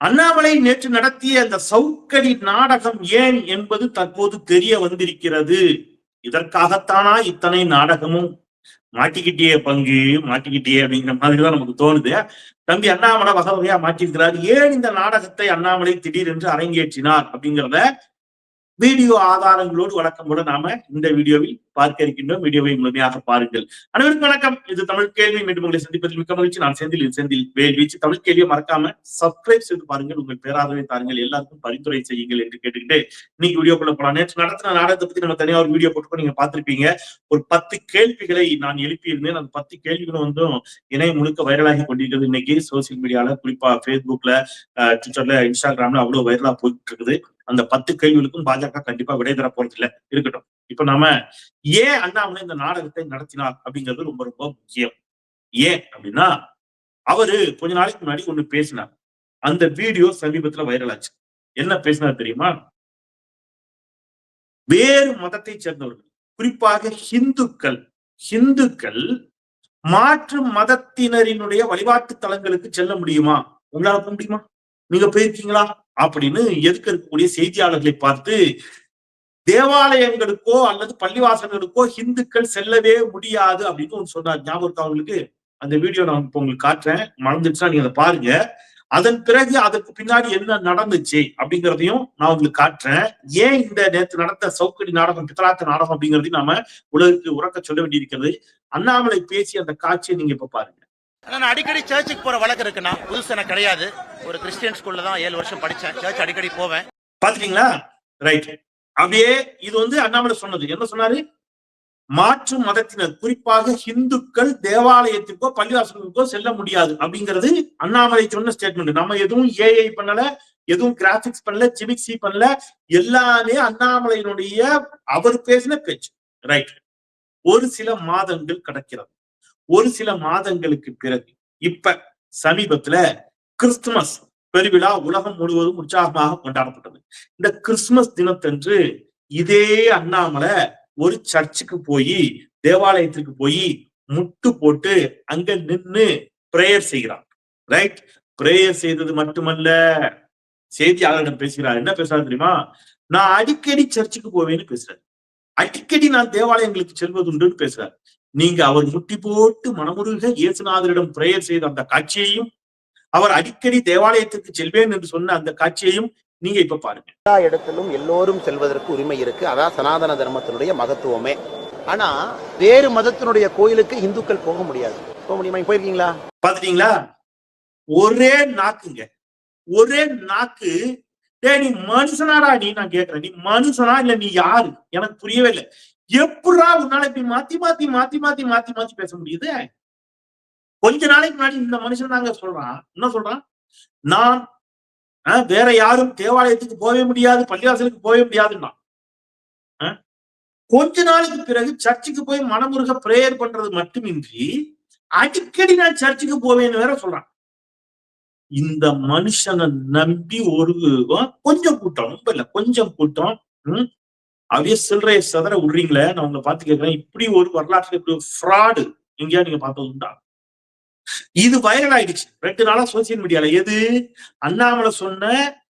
அண்ணாமலை நேற்று நடத்திய அந்த சவுக்கடி நாடகம் ஏன் என்பது தற்போது தெரிய வந்திருக்கிறது. இதற்காகத்தானா இத்தனை நாடகமும் மாட்டிக்கிட்டே பங்கு மாட்டிக்கிட்டே அப்படிங்கிற மாதிரிதான் நமக்கு தோணுது. தம்பி அண்ணாமலை வகை வகையா மாற்றிருக்கிறார் ஏன் இந்த நாடகத்தை அண்ணாமலை திடீரென்று அரங்கேற்றினார் அப்படிங்கிறத வீடியோ ஆதாரங்களோடு வழக்கம் நாம இந்த வீடியோவில் பார்க்க இருக்கின்றோம். வீடியோவை முழுமையாக பாருங்கள். அனைவருக்கும் வணக்கம். இது தமிழ் கேள்வி. மீண்டும் உங்களை சந்திப்பதில் மிக்க மகிழ்ச்சி. நான் செந்தில். செந்தில் வேல்வீச்சு தமிழ் கேள்வியை மறக்காம சப்ஸ்கிரைப் செய்து பாருங்கள். உங்கள் பேராதரவை தாருங்கள். எல்லாருக்கும் பரிந்துரை செய்யுங்கள் என்று கேட்டுக்கிட்டு இன்னைக்கு வீடியோக்குள்ள போலாம். நேற்று நடத்தின நாடகத்தை பத்தி நம்ம தனியா ஒரு வீடியோ போட்டு நீங்க பார்த்திருப்பீங்க. ஒரு பத்து கேள்விகளை நான் எழுப்பியிருந்தேன். அந்த பத்து கேள்விகளும் வந்து இணையம் முழுக்க வைரலாகி கொண்டிருக்கிறது. இன்னைக்கு சோசியல் மீடியால குறிப்பா பேஸ்புக்ல ட்விட்டர்ல இன்ஸ்டாகிராம்ல அவ்வளவு வைரலா போயிட்டு இருக்குது. அந்த பத்து கேள்விகளுக்கும் பாஜக கண்டிப்பா விடை தர போறது இல்ல இருக்கட்டும். இப்ப நாம ஏன் அண்ணாமலை இந்த நாடகத்தை நடத்தினார் அப்படிங்கிறது ரொம்ப ரொம்ப முக்கியம். ஏன் அப்படின்னா அவரு கொஞ்ச நாளைக்கு முன்னாடி ஒண்ணு பேசினார். அந்த வீடியோ சமீபத்துல வைரல் ஆச்சு. என்ன பேசினார் தெரியுமா? வேறு மதத்தை சேர்ந்தவர்கள் குறிப்பாக ஹிந்துக்கள் ஹிந்துக்கள் மாற்று மதத்தினரினுடைய வழிபாட்டு தலங்களுக்கு செல்ல முடியுமா? உங்களால போக முடியுமா? நீங்க போயிருக்கீங்களா? அப்படின்னு எதுக்கு இருக்கக்கூடிய செய்தியாளர்களை பார்த்து தேவாலயங்களுக்கோ அல்லது பள்ளிவாசல்களுக்கோ ஹிந்துக்கள் செல்லவே முடியாது அப்படின்னு ஒன்று சொன்னார். ஞாபகம் அவங்களுக்கு அந்த வீடியோ நான் இப்போ உங்களுக்கு காட்டுறேன். மறந்துச்சுன்னா நீங்க அதை பாருங்க. அதன் பிறகு அதற்கு பின்னாடி என்ன நடந்துச்சு அப்படிங்கிறதையும் நான் உங்களுக்கு காட்டுறேன். ஏன் இந்த நேற்று நடந்த சவுக்கடி நாடகம் பித்தலாத்த நாடகம் அப்படிங்கிறதையும் நாம உலகிற்கு உறக்க சொல்ல வேண்டியிருக்கிறது. அண்ணாமலை பேசி அந்த காட்சியை நீங்க இப்ப பாருங்க. நான் அடிக்கடி சர்ச்சுக்கு போற வழக்கம் இருக்குண்ணா. புதுசு எனக்கு கிடையாது. ஒரு கிறிஸ்டியன் ஸ்கூல்ல தான் ஏழு வருஷம் படிச்சேன். சர்ச் அடிக்கடி போவேன். பாத்துட்டீங்களா? ரைட் அப்படியே இது வந்து அண்ணாமலை சொன்னது. என்ன சொன்னாரு? மாற்று மதத்தினர் குறிப்பாக ஹிந்துக்கள் தேவாலயத்துக்கோ பள்ளிவாசலுக்கோ செல்ல முடியாது அப்படிங்கிறது அண்ணாமலை சொன்ன ஸ்டேட்மெண்ட் நம்ம எதுவும் ஏஐ பண்ணல எதுவும் கிராபிக்ஸ் பண்ணல ஜிமிக்சி பண்ணல. எல்லாமே அண்ணாமலையினுடைய அவர் பேசின பேச்சு. ரைட் ஒரு சில மாதங்கள் கடக்கிறது. ஒரு சில மாதங்களுக்கு பிறகு இப்ப சமீபத்துல கிறிஸ்துமஸ் பெருவிழா உலகம் முழுவதும் உற்சாகமாக கொண்டாடப்பட்டது. இந்த கிறிஸ்துமஸ் தினத்தன்று இதே அண்ணாமலை ஒரு சர்ச்சுக்கு போய் தேவாலயத்திற்கு போய் முட்டு போட்டு அங்க நின்னு பிரேயர் செய்கிறார் ரைட் பிரேயர் செய்தது மட்டுமல்ல. செய்தியாளரிடம் பேசுகிறார். என்ன பேசுறாரு தெரியுமா? நான் அடிக்கடி சர்ச்சுக்கு போவேன்னு பேசுறாரு. அடிக்கடி நான் தேவாலயங்களுக்கு செல்வதுண்டுன்னு பேசுறாரு. நீங்க அவர் முட்டி போட்டு மனமுருக இயேசுநாதரிடம் பிரேயர் செய்த அந்த காட்சியையும் அவர் அடிக்கடி தேவாலயத்திற்கு செல்வேன் என்று சொன்ன அந்த காட்சியையும் நீங்க இப்ப பாருங்க. எல்லா இடத்திலும் எல்லோரும் செல்வதற்கு உரிமை இருக்கு. அதான் சனாதன தர்மத்தினுடைய மகத்துவமே. ஆனா வேறு மதத்தினுடைய கோயிலுக்கு இந்துக்கள் போக முடியாது. போக முடியுமா? போயிருக்கீங்களா? பாத்துட்டீங்களா? ஒரே நாக்குங்க. ஒரே நாக்கு. நீ மனுஷனாடா நீ நான் கேக்குறேன். நீ மனுஷனா இல்ல நீ யாரு? எனக்கு புரியவே இல்லை. எப்படா உன்னால இப்படி மாத்தி மாத்தி மாத்தி மாத்தி மாத்தி மாத்தி பேச முடியுது? கொஞ்ச நாளைக்கு முன்னாடி இந்த மனுஷன் தாங்க சொல்றான். என்ன சொல்றான்? நான் ஆஹ், வேற யாரும் தேவாலயத்துக்கு போகவே முடியாது பள்ளிவாசலுக்கு போகவே முடியாதுன்னா. ஆஹ், கொஞ்ச நாளுக்கு பிறகு சர்ச்சுக்கு போய் மனமுருக பிரேயர் பண்றது மட்டுமின்றி அடிக்கடி நான் சர்ச்சுக்கு போவேன்னு வேற சொல்றான். இந்த மனுஷனை நம்பி ஒரு கொஞ்சம் கூட்டம் ரொம்ப இல்ல கொஞ்சம் கூட்டம் அப்படியே சில்லறைய சதற விடுறீங்களே நான் உங்களை பார்த்து கேட்கிறேன் இப்படி ஒரு வரலாற்றுல இப்படி ஒரு ஃப்ராடு எங்கேயா நீங்க பார்த்தது உண்டா? இது வைரல் ஆயிடுச்சு. ரெண்டு நாளா சோசியல் மீடியால எது? அண்ணாமலை சொன்ன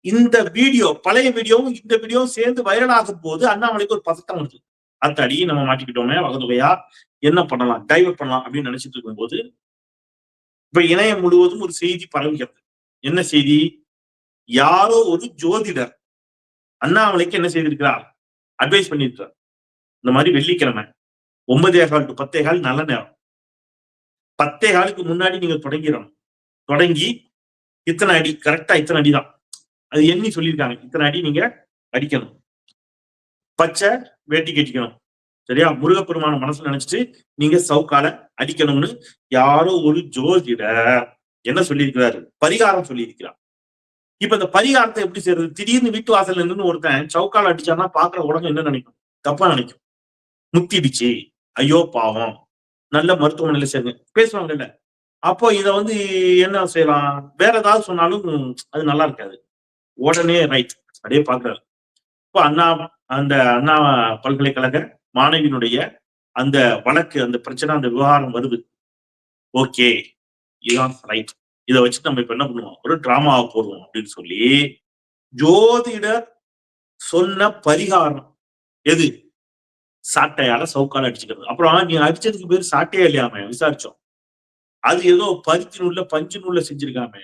இந்த வீடியோ பழைய வீடியோவும் இந்த வீடியோவும் சேர்ந்து வைரல் ஆகும் போது அண்ணாமலைக்கு ஒரு பதட்டம் வருது. அத்தாடி நம்ம மாட்டிக்கிட்டோமே வகதுவையா? என்ன பண்ணலாம்? டைவர்ட் பண்ணலாம் அப்படின்னு நினைச்சிட்டு இருக்கும்போது இப்ப இணையம் முழுவதும் ஒரு செய்தி பரவுகிறது. என்ன செய்தி? யாரோ ஒரு ஜோதிடர் அண்ணாமலைக்கு என்ன செய்திருக்கிறார்? அட்வைஸ் பண்ணியிருக்கிறார். இந்த மாதிரி வெள்ளிக்கிழமை ஒன்பதே கால் டு பத்தே கால் நல்ல நேரம். பத்தே காலுக்கு முன்னாடி நீங்க தொடங்கிடணும். தொடங்கி இத்தனை அடி கரெக்டா இத்தனை அடி தான் அது எண்ணி சொல்லியிருக்காங்க. இத்தனை அடி நீங்க அடிக்கணும். பச்சை வேட்டி கட்டிக்கணும். சரியா? முருகப்பெருமான மனசுல நினைச்சிட்டு நீங்க சவுக்கால அடிக்கணும்னு யாரோ ஒரு ஜோதிடர் என்ன சொல்லியிருக்கிறாரு? பரிகாரம் சொல்லியிருக்கிறார். இப்ப இந்த பரிகாரத்தை எப்படி செய்யறது திடீர்னு வீட்டு வாசல்ல இருந்து ஒருத்தன் சவுக்கால் அடிச்சான்னா பாக்குற உடனே என்ன நினைக்கும்? தப்பா நினைக்கும். முத்திடுச்சு. ஐயோ பாவம். நல்ல மருத்துவமனையில சேருங்க பேசுவாங்கல்ல அப்போ இதை வந்து என்ன செய்யலாம்? வேற ஏதாவது சொன்னாலும் அது நல்லா இருக்காது. உடனே ரைட் அப்படியே பாக்குறாரு. இப்போ அண்ணா அந்த அண்ணா பல்கலைக்கழக மாணவியினுடைய அந்த வழக்கு அந்த பிரச்சனை அந்த விவகாரம் வருது. ஓகே. இதுதான் ரைட் இதை வச்சு நம்ம இப்ப என்ன பண்ணுவோம்? ஒரு டிராமாவை போடுவோம் அப்படின்னு சொல்லி ஜோதிடர் சொன்ன பரிகாரம் எது? சாட்டையால சவுக்கால அடிச்சுக்கிறது. அப்புறம் நீ அடிச்சதுக்கு பேர் சாட்டையே இல்லையாம? விசாரிச்சோம். அது ஏதோ பருத்தி நூல்ல பஞ்சு நூல்ல செஞ்சிருக்காம?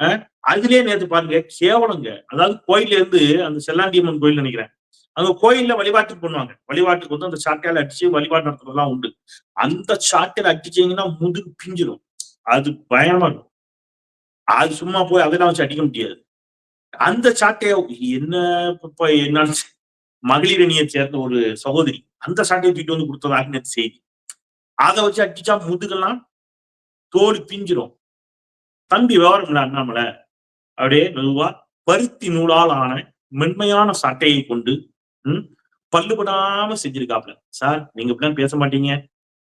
அஹ், அதுலயே நேத்து பாருங்க கேவலங்க. அதாவது கோயில்ல இருந்து அந்த செல்லாண்டியம்மன் கோயில் நினைக்கிறேன். அங்க கோயில்ல வழிபாட்டுக்கு பண்ணுவாங்க வழிபாட்டுக்கு வந்து அந்த சாட்டையால அடிச்சு வழிபாடு நடத்துறதுலாம் உண்டு. அந்த சாட்டையில அடிச்சீங்கன்னா முதுகு பிஞ்சிடும் அது பயமா இருக்கும். அது சும்மா போய் அதெல்லாம் வச்சு அடிக்க முடியாது. அந்த சாட்டையை என்ன இப்ப என்ன மகளிர் அணியை சேர்ந்த ஒரு சகோதரி அந்த சாட்டையை தூக்கிட்டு வந்து கொடுத்ததாக செய்தி. அதை வச்சு அடிச்சா முதுகெல்லாம் தோல் பிஞ்சிரும். தம்பி விவரம் அண்ணாமலை? அப்படியே மெதுவா பருத்தி நூலால் ஆன மென்மையான சட்டையை கொண்டு ம், பல்லுபடாம செஞ்சிருக்காப்ல. சார் நீங்க இப்படிலாம் பேச மாட்டீங்க.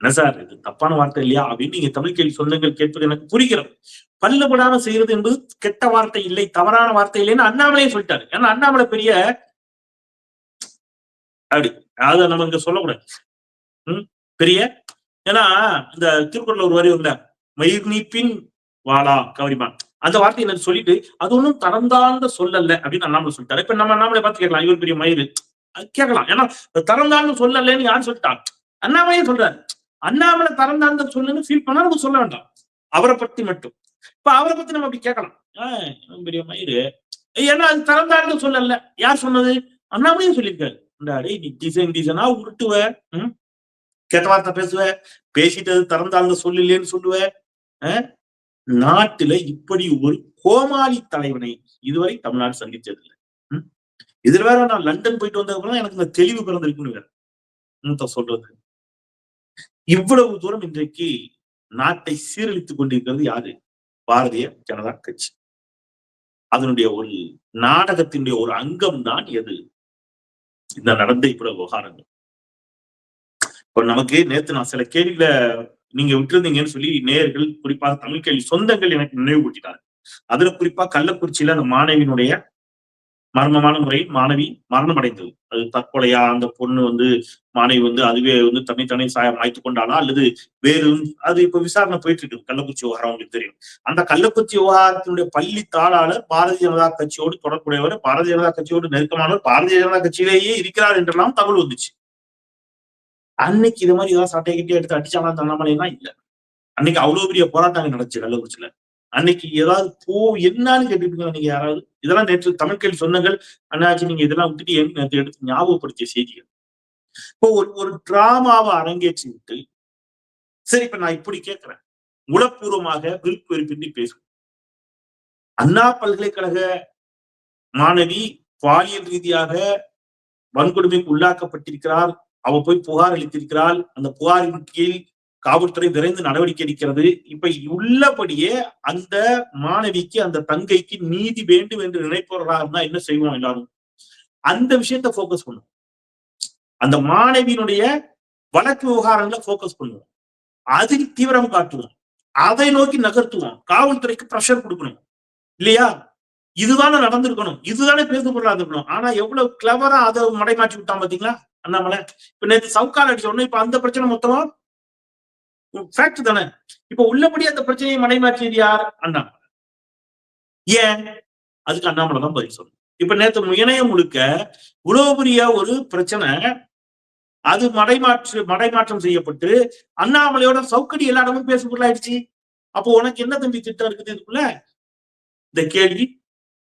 என்ன சார் இது தப்பான வார்த்தை இல்லையா? அப்படின்னு நீங்க தமிழ் கேள்வி சொந்தங்கள் கேட்பது எனக்கு புரிகிறது. பல்லுபடாம செய்யறது என்பது கெட்ட வார்த்தை இல்லை தவறான வார்த்தை இல்லைன்னு அண்ணாமலையே சொல்லிட்டாரு. ஏன்னா அண்ணாமலை பெரிய அப்படி அதை நம்ம இங்க சொல்லக்கூடாது. உம் பெரிய ஏன்னா இந்த திருக்குறள் ஒரு வரி இல்ல மயிர் நீப்பின் வாளா கவரிமான் அந்த வார்த்தையை எனக்கு சொல்லிட்டு அது ஒண்ணும் தரந்தாழ்ந்த சொல்லல அப்படின்னு அண்ணாமலை சொல்லிட்டாரு. இப்ப நம்ம அண்ணாமலை பார்த்து கேட்கலாம் இவர் பெரிய மயிர் கேட்கலாம். ஏன்னா தரந்தாழ்ந்து சொல்லலன்னு யார் சொல்லிட்டான் அண்ணாமலையே சொல்றாரு. அண்ணாமலை தரந்தாழ்ந்த சொல்லுன்னு ஃபீல் பண்ணா நம்ம சொல்ல வேண்டாம். அவரை பத்தி மட்டும். இப்ப அவரை பத்தி நம்ம அப்படி கேட்கலாம். ஆஹ் பெரிய மயிறு ஏன்னா அது தரந்தாழ்ந்து சொல்லல. யார் சொன்னது? அண்ணாமலையும் சொல்லியிருக்காரு. இந்த நீ டிசைன் டிசைனா உருட்டுவ. உம் கெட்ட வார்த்தை பேசுவ. பேசிட்டு அது திறந்தாங்க சொல்லலேன்னு சொல்லுவ நாட்டுல இப்படி ஒரு கோமாளி தலைவனை இதுவரை தமிழ்நாடு சந்திச்சது இல்லை இதுல வேற நான் லண்டன் போயிட்டு வந்ததுக்கு எனக்கு இந்த தெளிவு பிறந்திருக்குன்னு வேற. மூத்த சொல்றது? இவ்வளவு தூரம் இன்றைக்கு நாட்டை சீரழித்துக் கொண்டிருக்கிறது யாரு? பாரதிய ஜனதா கட்சி. அதனுடைய ஒரு நாடகத்தினுடைய ஒரு அங்கம் தான் எது? இந்த நடந்த இவ்வளவு விவகாரங்கள். இப்ப நமக்கு நேத்து நான் சில கேள்விகளை நீங்க விட்டுருந்தீங்கன்னு சொல்லி நேயர்கள் குறிப்பாக தமிழ் கேள்வி சொந்தங்கள் எனக்கு நினைவுபடுத்தினாங்க அதுல குறிப்பா கள்ளக்குறிச்சியில அந்த மாணவியினுடைய மர்மமான முறையில் மாணவி மரணம் அடைந்தது அது தற்கொலையா? அந்த பொண்ணு வந்து மாணவி வந்து அதுவே வந்து தனித்தனி சாயம் மாய்த்து கொண்டாளா? அல்லது வேறு அது இப்ப விசாரணை போயிட்டு இருக்கு கள்ளக்குறிச்சி விவகாரம் உங்களுக்கு தெரியும். அந்த கள்ளக்குறிச்சி விவகாரத்தினுடைய பள்ளி தாளாளர் பாரதிய ஜனதா கட்சியோடு தொடர்புடையவர் பாரதிய ஜனதா கட்சியோடு நெருக்கமானவர் பாரதிய ஜனதா கட்சியிலேயே இருக்கிறார் என்றெல்லாம் தகவல் வந்துச்சு. அன்னைக்கு இது மாதிரி ஏதாவது சட்டையை கட்டி எடுத்து அடிச்சாலாம் எல்லாம் இல்லை. அன்னைக்கு அவ்வளவு பெரிய போராட்டங்கள் நடந்துச்சு கள்ளக்குறிச்சியில. அன்னைக்கு ஏதாவது போ என்னன்னு கேட்டுருக்கீங்க நீங்க யாராவது? இதெல்லாம் நேற்று தமிழ் கேள்வி சொன்னங்கள். அண்ணாச்சி நீங்க இதெல்லாம் விட்டுட்டு என் எடுத்து ஞாபகப்படுத்திய செய்திகள். இப்போ ஒரு ஒரு டிராமாவை அரங்கேற்றி விட்டு சரி இப்ப நான் இப்படி கேட்கிறேன் உளப்பூர்வமாக விருப்பு வெறுப்பின்றி பேசுவோம். அண்ணா பல்கலைக்கழக மாணவி பாலியல் ரீதியாக வன்கொடுமைக்கு உள்ளாக்கப்பட்டிருக்கிறார் அவ போய் புகார் அளித்திருக்கிறாள். அந்த புகாரின் கீழ் காவல்துறை விரைந்து நடவடிக்கை எடுக்கிறது. இப்ப உள்ளபடியே அந்த மாணவிக்கு அந்த தங்கைக்கு நீதி வேண்டும் என்று நினைப்பவர்களா இருந்தா என்ன செய்வோம் எல்லாரும்? அந்த விஷயத்த போக்கஸ் பண்ணுவோம். அந்த மாணவியினுடைய வழக்கு விவகாரங்களை போக்கஸ் பண்ணுவோம். அதில் தீவிரம் காட்டுவோம். அதை நோக்கி நகர்த்துவோம். காவல்துறைக்கு ப்ரெஷர் கொடுக்கணும். இல்லையா? இதுதானே நடந்திருக்கணும். இதுதானே பேசப்படாது இருக்கணும். ஆனா எவ்வளவு கிளவரா அதை மடைமாற்றி விட்டான் பாத்தீங்களா? அண்ணாமலை. இப்ப நேற்று சவுக்கால் அடிச்ச உடனே இப்ப அந்த பிரச்சனை மொத்தமா ஃபேக்ட் தானே? இப்ப உள்ளபடி அந்த பிரச்சனையை மனைமாற்றியது யார்? அண்ணாமலை. ஏன்? அதுக்கு அண்ணாமலை தான் பதில் சொல்லணும் இப்ப நேற்று இணையம் முழுக்க இவ்வளவு பெரிய ஒரு பிரச்சனை அது மடைமாற்று மடைமாற்றம் செய்யப்பட்டு அண்ணாமலையோட சவுக்கடி எல்லா இடமும் பேச பொருளாயிடுச்சு அப்போ உனக்கு என்ன தம்பி திட்டம் இருக்குது இதுக்குள்ள? இந்த கேள்வி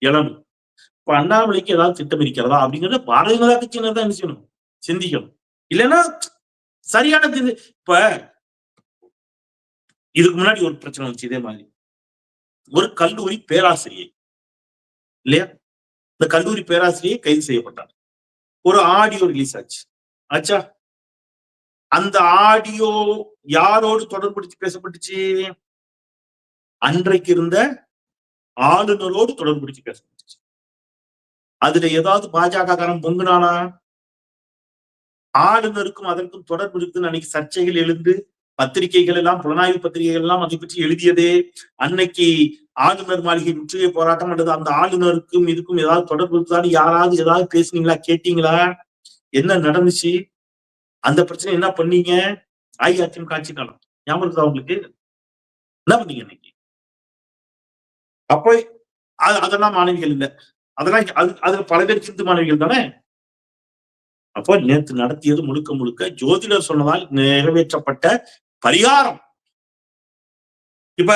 எழணும் இப்ப அண்ணாமலைக்கு ஏதாவது திட்டம் இருக்கிறதா? அப்படிங்கறத பாரதிய ஜனதா கட்சியினர் தான் என்ன செய்யணும்? சிந்திக்கணும். இல்லைன்னா சரியானது இப்ப இதுக்கு முன்னாடி ஒரு பிரச்சனை வந்துச்சு இதே மாதிரி. ஒரு கல்லூரி பேராசிரியை இல்லையா? இந்த கல்லூரி பேராசிரியை கைது செய்யப்பட்டார். ஒரு ஆடியோ ரிலீஸ் ஆச்சு. ஆச்சா? அந்த ஆடியோ யாரோடு தொடர்புடுத்தி பேசப்பட்டுச்சு? அன்றைக்கு இருந்த ஆளுநரோடு தொடர்புடுத்தி பேசப்பட்டுச்சு. அதுல ஏதாவது பாஜக காரன் பொங்குனானா? ஆளுநருக்கும் அதற்கும் தொடர்பு இருக்குன்னு அன்னைக்கு சர்ச்சைகள் எழுந்து பத்திரிகைகள் எல்லாம் புலனாய்வு பத்திரிகைகள் எல்லாம் அதை பற்றி எழுதியதே அன்னைக்கு ஆளுநர் மாளிகை முற்றுகை போராட்டம் அல்லது அந்த ஆளுநருக்கும் இதுக்கும் ஏதாவது தொடர்பு யாராவது ஏதாவது பேசுனீங்களா கேட்டீங்களா? என்ன நடந்துச்சு? அந்த பிரச்சனை என்ன பண்ணீங்க? அஇஅதிமுக ஆட்சி காலம். ஞாபகம் இருக்குதா உங்களுக்கு? என்ன பண்ணீங்க இன்னைக்கு அப்போ அது- அதெல்லாம் மாணவிகள் இல்ல. அதெல்லாம் அது அதுல பல பேர் சிந்து மாணவிகள் தானே? அப்போ நேத்து நடத்தியது முழுக்க முழுக்க ஜோதிடர் சொன்னதால் நிறைவேற்றப்பட்ட பரிகாரம். இப்ப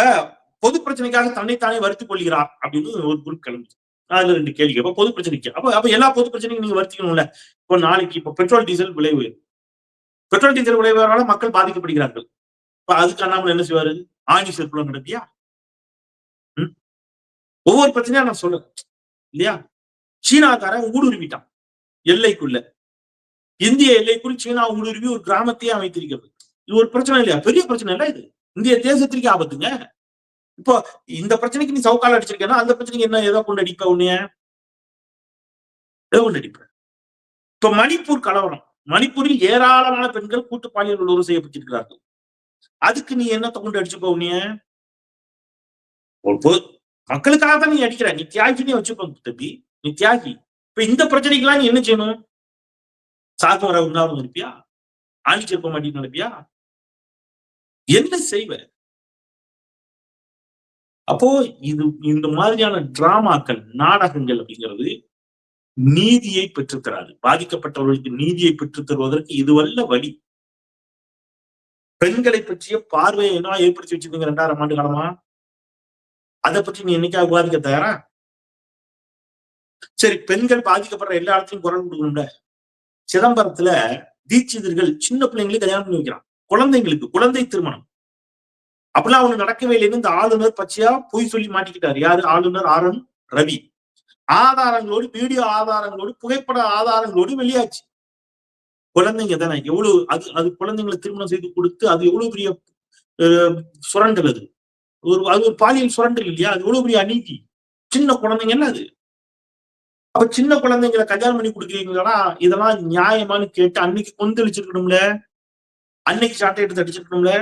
பொது பிரச்சனைக்காக தன்னைத்தானே வருத்திக் கொள்கிறார் அப்படின்னு ஒரு குரூப் கிளம்பி அதுல ரெண்டு கேள்வி அப்ப பொது பிரச்சனைக்கு. அப்ப அப்ப எல்லா பொது பிரச்சனைக்கும் நீங்க வருத்திக்கணும்ல. இப்போ நாளைக்கு இப்ப பெட்ரோல் டீசல் விலை பெட்ரோல் டீசல் விலை உயர்வால மக்கள் பாதிக்கப்படுகிறார்கள். இப்ப அதுக்கு அண்ணாமலை என்ன செய்வாரு? ஆணி சிற்புலம் நடத்தியா? ஒவ்வொரு பிரச்சனையா நான் சொல்லு இல்லையா? சீனாக்காரன் ஊடுருவிட்டான். எல்லைக்குள்ள. இந்திய எல்லைக்குள் சீனா ஊடுருவி ஒரு கிராமத்தையே அமைத்திருக்கிறது. இது ஒரு பிரச்சனை இல்லையா? பெரிய பிரச்சனை இல்ல இது. இந்திய தேசத்திற்கு ஆபத்துங்க. இப்போ இந்த பிரச்சனைக்கு நீ சவுக்கால அடிச்சிருக்கேன்னா அந்த பிரச்சனைக்கு என்ன? ஏதோ கொண்டு அடிப்ப உன்னைய. ஏதோ கொண்டு அடிப்ப. இப்ப மணிப்பூர் கலவரம். மணிப்பூரில் ஏராளமான பெண்கள் கூட்டு பாலியல் உறவு செய்யப்பட்டிருக்கிறார்கள். அதுக்கு நீ என்னத்தை கொண்டு அடிச்சுப்ப உன்னைய? மக்களுக்காக தான் நீ அடிக்கிற. நீ தியாகினே வச்சுப்போம் தம்பி. நீ தியாகி. இப்ப இந்த பிரச்சனைக்கெல்லாம் நீ என்ன செய்யணும்? சாக்கு வர உண்ணாவிரம் இருப்பியா? ஆணி சேர்க்க மாட்டேன்னு என்ன செய்வ? அப்போ இது இந்த மாதிரியான டிராமாக்கள் நாடகங்கள் அப்படிங்கிறது நீதியை பெற்றுத்தராது. பாதிக்கப்பட்டவர்களுக்கு நீதியை பெற்றுத் தருவதற்கு இதுவல்ல வழி. பெண்களை பற்றிய பார்வையை என்ன ஏற்படுத்தி வச்சிருந்தீங்க ரெண்டாயிரம் ஆண்டு காலமா? அதை பற்றி நீ என்னைக்கா விவாதிக்க தயாரா? சரி பெண்கள் பாதிக்கப்படுற எல்லா இடத்துலையும் குரல் கொடுக்கணும்ல. சிதம்பரத்துல தீட்சிதர்கள் சின்ன பிள்ளைங்களுக்கு கல்யாணம் பண்ணி வைக்கிறான். குழந்தைங்களுக்கு குழந்தை திருமணம். அப்படிலாம் அவனு நடக்கவே இல்லைன்னு இந்த ஆளுநர் பச்சையா பொய் சொல்லி மாட்டிக்கிட்டார். யாரு? ஆளுநர் ஆர் என் ரவி. ஆதாரங்களோடு வீடியோ ஆதாரங்களோடு புகைப்பட ஆதாரங்களோடு வெளியாச்சு. குழந்தைங்க தானே எவ்வளவு அது அது குழந்தைங்களை திருமணம் செய்து கொடுத்து அது எவ்வளவு பெரிய அஹ், சுரண்டல் அது. ஒரு அது ஒரு பாலியல் சுரண்டல் இல்லையா? அது எவ்வளவு பெரிய அநீதி. சின்ன குழந்தைங்க என்ன அது? அப்ப சின்ன குழந்தைங்களை கல்யாணம் பண்ணி கொடுக்குறீங்களா இதெல்லாம் நியாயமான்னு கேட்டு அன்னைக்கு கொந்தளிச்சிருக்கணும்ல? அன்னைக்கு சாட்டை எடுத்து அடிச்சிருக்கணும்ல?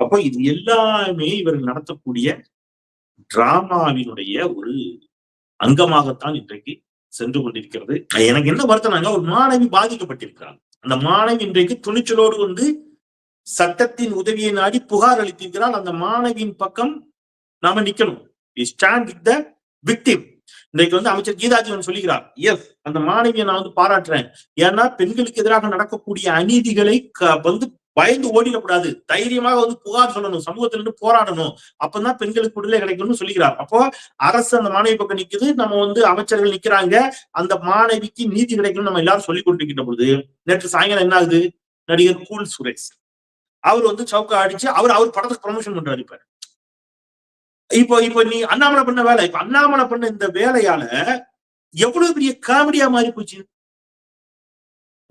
அப்போ இது எல்லாமே இவர்கள் நடத்தக்கூடிய டிராமாவினுடைய ஒரு அங்கமாகத்தான் இன்றைக்கு சென்று கொண்டிருக்கிறது. எனக்கு என்ன வருத்தனாங்க ஒரு மாணவி பாதிக்கப்பட்டிருக்கிறாங்க அந்த மாணவி இன்றைக்கு துணிச்சலோடு வந்து சட்டத்தின் உதவியை நாடி புகார் அளித்திருக்கிறால் அந்த மாணவியின் பக்கம் நாம நிக்கணும். ஸ்டாண்ட் வித் த விக்டிம் இன்றைக்கு வந்து அமைச்சர் கீதாஜீவன் சொல்லுகிறார் எஸ் அந்த மாணவியை நான் வந்து பாராட்டுறேன். ஏன்னா பெண்களுக்கு எதிராக நடக்கக்கூடிய அநீதிகளை க- வந்து பயந்து ஓடிடக்கூடாது. தைரியமாக வந்து புகார் சொல்லணும். சமூகத்துல இருந்து போராடணும். அப்பதான் பெண்களுக்கு விடுதலை கிடைக்கும்னு சொல்லுகிறார். அப்போ அரசு அந்த மாணவி பக்கம் நிக்குது. நம்ம வந்து அமைச்சர்கள் நிக்கிறாங்க. அந்த மாணவிக்கு நீதி கிடைக்கணும்னு நம்ம எல்லாரும் சொல்லி கொண்டிருக்கின்ற பொழுது நேற்று சாயங்காலம் என்ன ஆகுது நடிகர் கூல் சுரேஷ். அவர் வந்து சவுக்கா அடிச்சு அவர் அவர் படத்துக்கு ப்ரமோஷன் பண்றாரு இப்ப. இப்போ இப்போ நீ அண்ணாமலை பண்ண வேலை இப்ப அண்ணாமலை பண்ண இந்த வேலையால எவ்வளவு பெரிய காமெடியா மாறி போச்சு?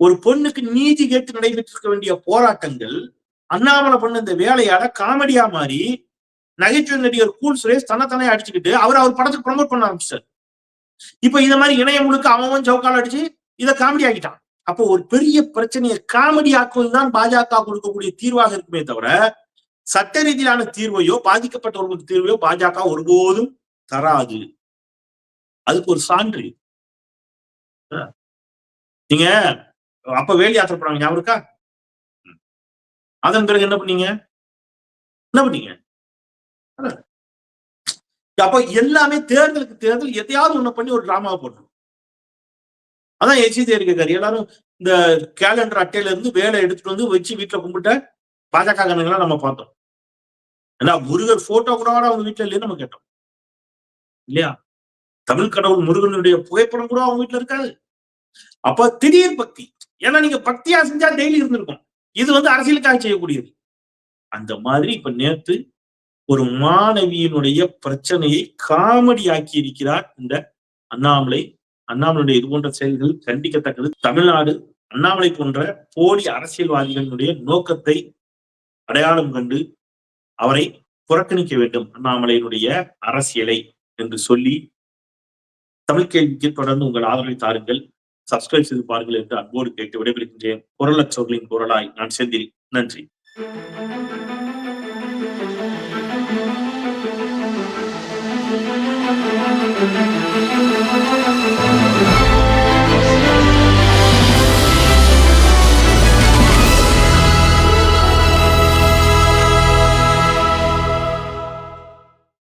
ஒரு பொண்ணுக்கு நீதி கேட்டு நடைபெற்றிருக்க வேண்டிய போராட்டங்கள் அண்ணாமலை பண்ண இந்த வேலையால காமெடியா மாறி நகைச்சுவை நடிகர் கூல் சுரேஷ் தன்னைத்தானே அடிச்சுக்கிட்டு அவர் அவர் படத்துக்கு ப்ரொமோட் பண்ண ஆரம்பிச்சார் இப்ப இந்த மாதிரி இணையம் முழுக்க அவன் சவுக்கால் அடிச்சு இதை காமெடி ஆக்கிட்டான். அப்போ ஒரு பெரிய பிரச்சனையை காமெடி ஆக்குவதுதான் பாஜக கொடுக்கக்கூடிய தீர்வாக இருக்குமே தவிர சட்ட ரீதியிலான தீர்வையோ பாதிக்கப்பட்டவர்களுக்கு தீர்வையோ பாஜக ஒருபோதும் தராது. அதுக்கு ஒரு சான்று நீங்க அப்ப வேலி யாத்திரை போனாங்க ஞாபகம் இருக்கா? ம். அதன் பிறகு என்ன பண்ணீங்க? என்ன பண்ணீங்க? அப்ப எல்லாமே தேர்தலுக்கு தேர்தல் எதையாவது ஒண்ணு பண்ணி ஒரு டிராமாவை போடணும் அதான் எச்சி இருக்காரு எல்லாரும் இந்த கேலண்டர் அட்டையில இருந்து வேலை எடுத்துட்டு வந்து வச்சு வீட்டுல கும்பிட்ட பாஜக கணக்கெல்லாம் நம்ம பார்த்தோம். ஏன்னா முருகர் போட்டோ கூட அவங்க வீட்டுல இல்லைன்னு நம்ம கேட்டோம். இல்லையா? தமிழ் கடவுள் முருகனுடைய புகைப்படம் கூட அவங்க வீட்டுல இருக்காது. அப்ப திடீர் பக்தி. ஏன்னா நீங்க பக்தியா செஞ்சா டெய்லி இருந்திருக்கும். இது வந்து அரசியலுக்காக செய்யக்கூடியது. அந்த மாதிரி இப்ப நேத்து ஒரு மாணவியினுடைய பிரச்சனையை காமெடி ஆக்கி இருக்கிறார் இந்த அண்ணாமலை. அண்ணாமலையுடைய இது போன்ற செயல்கள் கண்டிக்கத்தக்கது. தமிழ்நாடு அண்ணாமலை போன்ற போலி அரசியல்வாதிகளுடைய நோக்கத்தை அடையாளம் கண்டு அவரை புறக்கணிக்க வேண்டும். அண்ணாமலையினுடைய அரசியலை என்று சொல்லி தமிழ் கேள்விக்கு தொடர்ந்து உங்கள் ஆதரவை தாருங்கள். சப்ஸ்கிரைப் செய்து பாருங்கள் என்று அன்போடு கேட்டு விடைபெறுகின்றேன். குரலற்றவர்களின் குரலாய் நான் செந்தில். நன்றி.